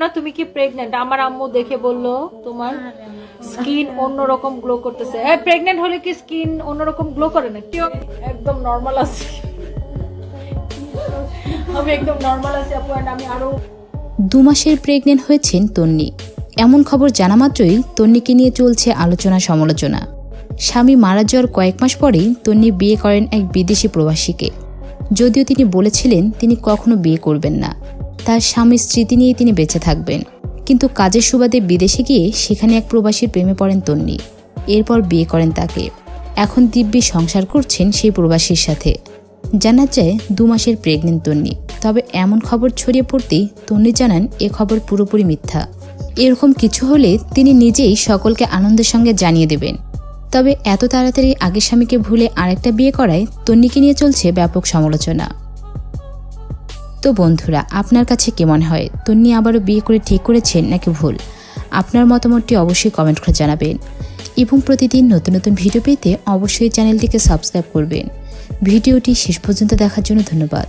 না তুমি কি প্রেগনেন্ট আমার আম্মু দেখে বলল, তোমার স্কিন অন্যরকম গ্লো করতেছে। হ্যাঁ প্রেগনেন্ট হলে কি স্কিন অন্যরকম গ্লো করে না একদম নর্মাল আছি। আমি একদম নর্মাল আছি আপু আমি আরও দু মাসের প্রেগনেন্ট হয়েছেন তন্নি। এমন খবর জানা মাত্রই তন্নিকে নিয়ে চলছে আলোচনা সমালোচনা। স্বামী মারা যাওয়ার কয়েক মাস পরেই তন্নি বিয়ে করেন এক বিদেশি প্রবাসীকে। যদিও তিনি বলেছিলেন তিনি কখনো বিয়ে করবেন না। তার স্বামীর স্মৃতি নিয়ে তিনি বেঁচে থাকবেন। কিন্তু কাজের সুবাদে বিদেশে গিয়ে সেখানে এক প্রবাসীর প্রেমে পড়েন তন্নি। এরপর বিয়ে করেন তাকে। এখন দিব্যি সংসার করছেন সেই প্রবাসীর সাথে। জানা যায়, দু মাসের প্রেগনেন্ট তন্নি। তবে এমন খবর ছড়িয়ে পড়তেই তন্নি জানান, এ খবর পুরোপুরি মিথ্যা। এরকম কিছু হলে তিনি নিজেই সকলকে আনন্দের সঙ্গে জানিয়ে দেবেন। তবে এত তাড়াতাড়ি আগের স্বামীকে ভুলে আরেকটা বিয়ে করায় তন্নিকে নিয়ে চলছে ব্যাপক সমালোচনা। তো বন্ধুরা, আপনার কাছে কেমন হয়? তন্নি আবারও বিয়ে করে ঠিক করেছেন নাকি ভুল? আপনার মতামতটি অবশ্যই কমেন্ট করে জানাবেন। এবং প্রতিদিন নতুন নতুন ভিডিও পেতে অবশ্যই চ্যানেলটিকে সাবস্ক্রাইব করবেন। ভিডিওটি শেষ পর্যন্ত দেখার জন্য ধন্যবাদ।